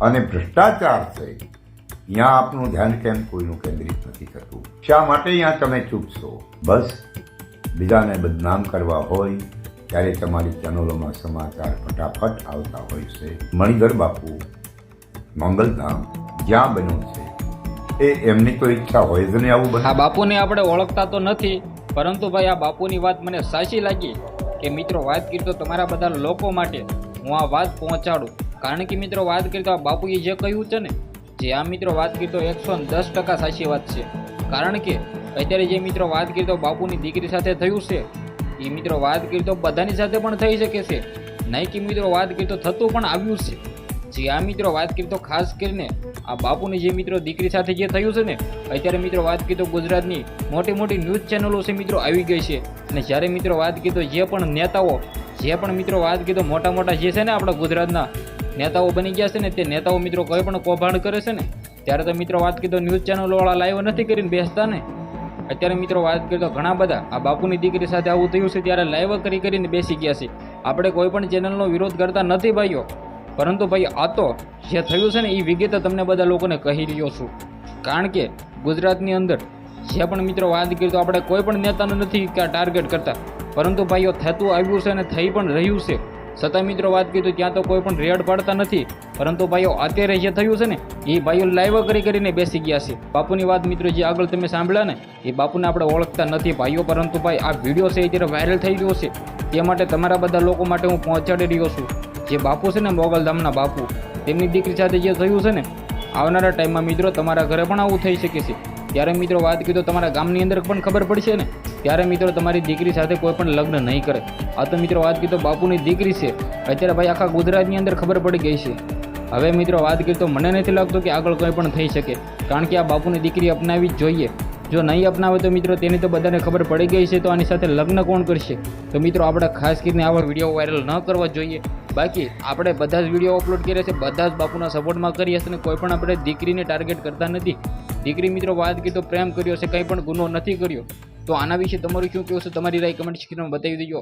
અને ભ્રષ્ટાચાર છે. ત્યાં આપનું ધ્યાન કેમ કોઈનું કેન્દ્રિત નથી થતું શા માટે ત્યાં તમે ચૂપ છો? બસ, બીજાને બદનામ કરવા હોય, ત્યારે તમારી ચેનલોમાં સમાચાર ફટાફટ આવતા હોય છે. મણિધર બાપુ, મંગલધામ જ્યાં બન્યું છે. એ એમની તો ઈચ્છા હોય જ નહીં આવું આ બાપુને આપણે ઓળખતા તો નથી, પરંતુ ભાઈ આ બાપુની વાત મને સાચી લાગી કે મિત્રો, વાત કરી તો તમારા બધા લોકો માટે, હું આ વાત પહોંચાડું. કારણ કે મિત્રો વાત કરી તો આ બાપુએ જે કહ્યું છે ને, જે આ મિત્રો વાત કરી તો એકસો દસ ટકા સાચી વાત છે. કારણ કે અત્યારે જે મિત્રો વાત કરી તો બાપુની દીકરી સાથે થયું છે, એ મિત્રો વાત કરી તો બધાની સાથે પણ થઈ શકે છે. નહીં કે મિત્રો વાત કરી તો થતું પણ આવ્યું છે. જે આ મિત્રો વાત કરી તો ખાસ કરીને આ બાપુની જે મિત્રો દીકરી સાથે જે થયું છે ને, અત્યારે મિત્રો વાત કરી તો ગુજરાતની મોટી મોટી ન્યૂઝ ચેનલો છે મિત્રો આવી ગઈ છે. અને જ્યારે મિત્રો વાત કરી તો જે પણ નેતાઓ, જે પણ મિત્રો વાત કરી તો મોટા મોટા જે છે ને આપણા ગુજરાતના નેતાઓ બની ગયા છે ને તે નેતાઓ મિત્રો કોઈ પણ કૌભાંડ કરે છે ને, ત્યારે તો મિત્રો વાત કરી તો ન્યૂઝ ચેનલોવાળા લાઈવ નથી કરીને બેસતા ને. અત્યારે મિત્રો વાત કરી તો ઘણા બધા. આ બાપુની દીકરી સાથે આવું થયું છે ત્યારે લાઈવ કરી કરીને બેસી ગયા છે. આપણે કોઈ પણ ચેનલનો વિરોધ કરતા નથી ભાઈઓ. પરંતુ ભાઈ, આ તો જે થયું છે ને એ વિગતે તમને બધા લોકોને કહી રહ્યો છું. કારણ કે ગુજરાતની અંદર જે પણ મિત્રો વાત કરી તો આપણે કોઈ પણ નેતાને નથી ટાર્ગેટ કરતા. પરંતુ ભાઈઓ, થતું આવ્યું છે અને થઈ પણ રહ્યું છે. છતાં મિત્રો વાત કીધું, ત્યાં તો કોઈ પણ રેડ પાડતા નથી. પરંતુ ભાઈઓ, અત્યારે જે થયું છે ને, એ ભાઈઓ લાઈવ કરી કરીને બેસી ગયા છે. બાપુની વાત મિત્રો જે આગળ તમે સાંભળ્યા ને, એ બાપુને આપણે ઓળખતા નથી ભાઈઓ, પરંતુ ભાઈ આ વીડિયો છે એ અત્યારે વાયરલ થઈ ગયો છે. તે માટે તમારા બધા લોકો માટે હું પહોંચાડી રહ્યો છું. જે બાપુ છે ને મોગલધામના બાપુ, તેમની દીકરી સાથે જે થયું છે ને, આવનારા ટાઈમમાં મિત્રો તમારા ઘરે પણ આવું થઈ શકે છે. ત્યારે મિત્રો વાત કીધું, તમારા ગામની અંદર પણ ખબર પડશે ને? ત્યારે મિત્રો તમારી દીકરી સાથે કોઈ પણ લગ્ન નહીં કરે. આ તો મિત્રો વાત કરી તો બાપુની દીકરી છે. અત્યારે ભાઈ આખા ગુજરાતની અંદર ખબર પડી ગઈ છે. હવે મિત્રો વાત કરી તો મને નથી લાગતું કે આગળ કંઈ પણ થઈ શકે. કારણ કે આ બાપુની દીકરી અપનાવી જ જોઈએ. જો નહીં અપનાવે તો મિત્રો તેની તો બધાને ખબર પડી ગઈ છે તો આની સાથે લગ્ન કોણ કરશે? તો મિત્રો આપણે ખાસ કરીને આવા વીડિયો વાયરલ ન કરવા જોઈએ. બાકી આપણે બધા જ વીડિયો અપલોડ કર્યા છે, બધા જ બાપુના સપોર્ટમાં કરીએ છીએ અને કોઈ પણ આપણે દીકરીને ટાર્ગેટ કરતા નથી. દીકરી મિત્રો વાત કરી તો પ્રેમ કર્યો છે, કંઈ પણ ગુનો નથી કર્યો. તો આના વિશે તમારું શું કહેવું છે? તમારી રાય કમેન્ટ સેક્શનમાં બતાવી દેજો.